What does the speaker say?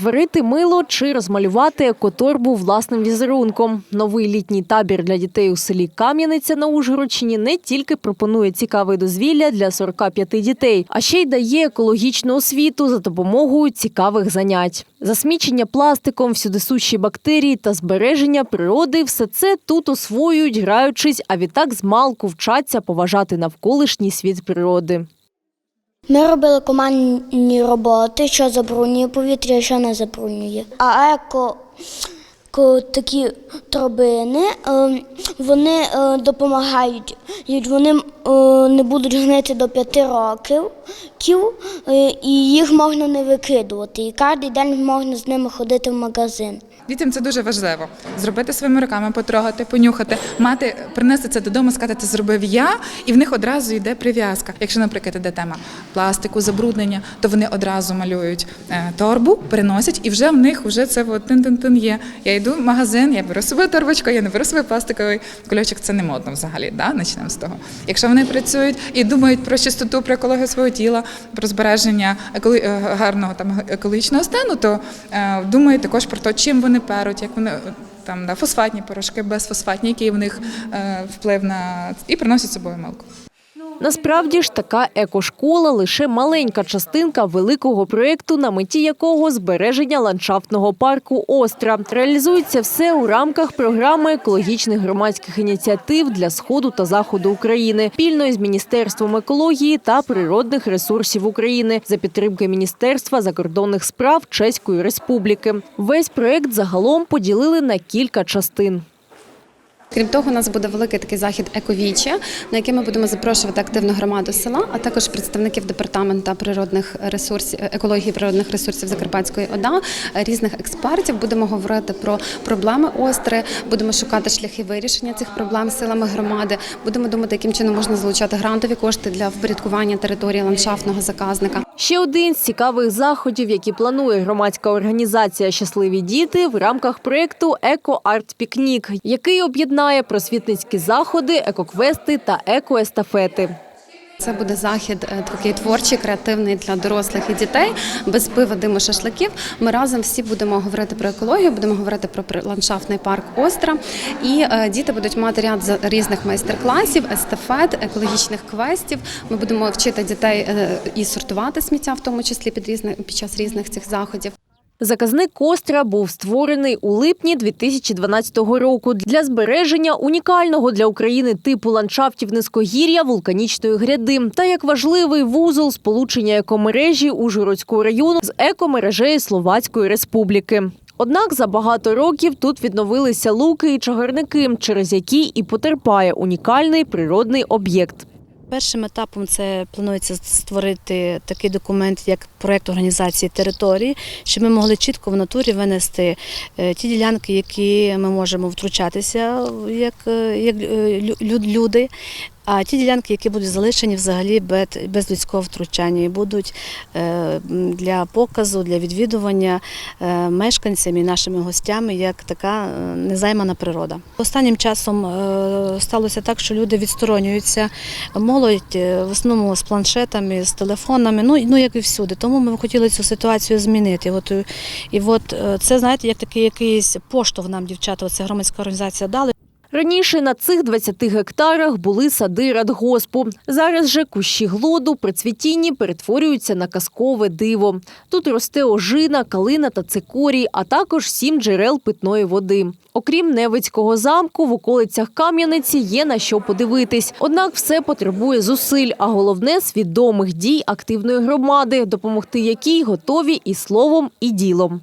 Зварити мило чи розмалювати екоторбу власним візерунком. Новий літній табір для дітей у селі Кам'яниця на Ужгородщині не тільки пропонує цікаве дозвілля для 45 дітей, а ще й дає екологічну освіту за допомогою цікавих занять. Засмічення пластиком, всюдисущі бактерії та збереження природи – все це тут освоюють, граючись, а відтак змалку вчаться поважати навколишній світ природи. Ми робили командні роботи, що забруднює повітря, що не забруднює. А еко ко- такі тробини, е, вони е, допомагають, вони е, не будуть гнити до п'яти років, і їх можна не викидувати. І кожен день можна з ними ходити в магазин. Дітям це дуже важливо. Зробити своїми руками, потрогати, понюхати, мати, принести це додому, сказати, це зробив я, і в них одразу йде прив'язка. Якщо, наприклад, іде тема пластику, забруднення, то вони одразу малюють е, торбу, переносять, і вже в них вже це от, тин-тин-тин є. Я йду в магазин, я беру собі торбочку, я не беру собі пластиковий кульочок. Це не модно взагалі. Да? Почнемо з того. Якщо вони працюють і думають про чистоту, про екологію свого тіла, про збереження еколи... е, гарного там екологічного стану, то е, думають також про те, чим вони перуть, як вони. Там да, фосфатні порошки, безфосфатні, який в них е, вплив на і приносять з собою милку. Насправді ж така екошкола лише маленька частинка великого проєкту, на меті якого збереження ландшафтного парку Остра. Реалізується все у рамках програми екологічних громадських ініціатив для сходу та заходу України спільно із міністерством екології та природних ресурсів України за підтримки Міністерства закордонних справ Чеської Республіки. Весь проєкт загалом поділили на кілька частин. Крім того, у нас буде великий такий захід ековіче, на який ми будемо запрошувати активну громаду села, а також представників департаменту природних ресурсів екології природних ресурсів Закарпатської ОДА, різних експертів. Будемо говорити про проблеми остри, будемо шукати шляхи вирішення цих проблем силами громади. Будемо думати, яким чином можна залучати грантові кошти для впорядкування території ландшафтного заказника. Ще один з цікавих заходів, які планує громадська організація Щасливі діти в рамках проєкту Еко Арт Пікнік, який об'єднає просвітницькі заходи, екоквести та екоестафети. Це буде захід е, такий творчий, креативний для дорослих і дітей, без пива, диму, шашликів. Ми разом всі будемо говорити про екологію, будемо говорити про ландшафтний парк Остра. І е, діти будуть мати ряд різних майстер-класів, естафет, екологічних квестів. Ми будемо вчити дітей е, і сортувати сміття, в тому числі під різних під час різних цих заходів. Заказник Костра був створений у липні 2012 року для збереження унікального для України типу ландшафтів низькогір'я вулканічної гряди та як важливий вузол сполучення екомережі Ужгородського району з екомережею Словацької Республіки. Однак за багато років тут відновилися луки і чагарники, через які і потерпає унікальний природний об'єкт. Першим етапом це планується створити такий документ, як проєкт організації території, щоб ми могли чітко в натурі винести е, ті ділянки, які ми можемо втручатися як, е, як е, лю- лю- люди. А ті ділянки, які будуть залишені взагалі без, людського втручання, і будуть е, для показу, для відвідування е, мешканцям і нашими гостями як така е, незаймана природа. Останнім часом сталося так, що люди відсторонюються, молодь в основному з планшетами, з телефонами, ну, ну як і всюди. Тому ми хотіли цю ситуацію змінити. От, і от це, знаєте, як такий якийсь поштовх нам дівчата, оця громадська організація дали. Раніше на цих 20 гектарах були сади радгоспу. Зараз же кущі глоду при цвітінні перетворюються на казкове диво. Тут росте ожина, калина та цикорій, а також сім джерел питної води. Окрім Невицького замку, в околицях Кам'яниці є на що подивитись. Однак все потребує зусиль, а головне свідомих дій активної громади, допомогти якій готові і словом, і ділом.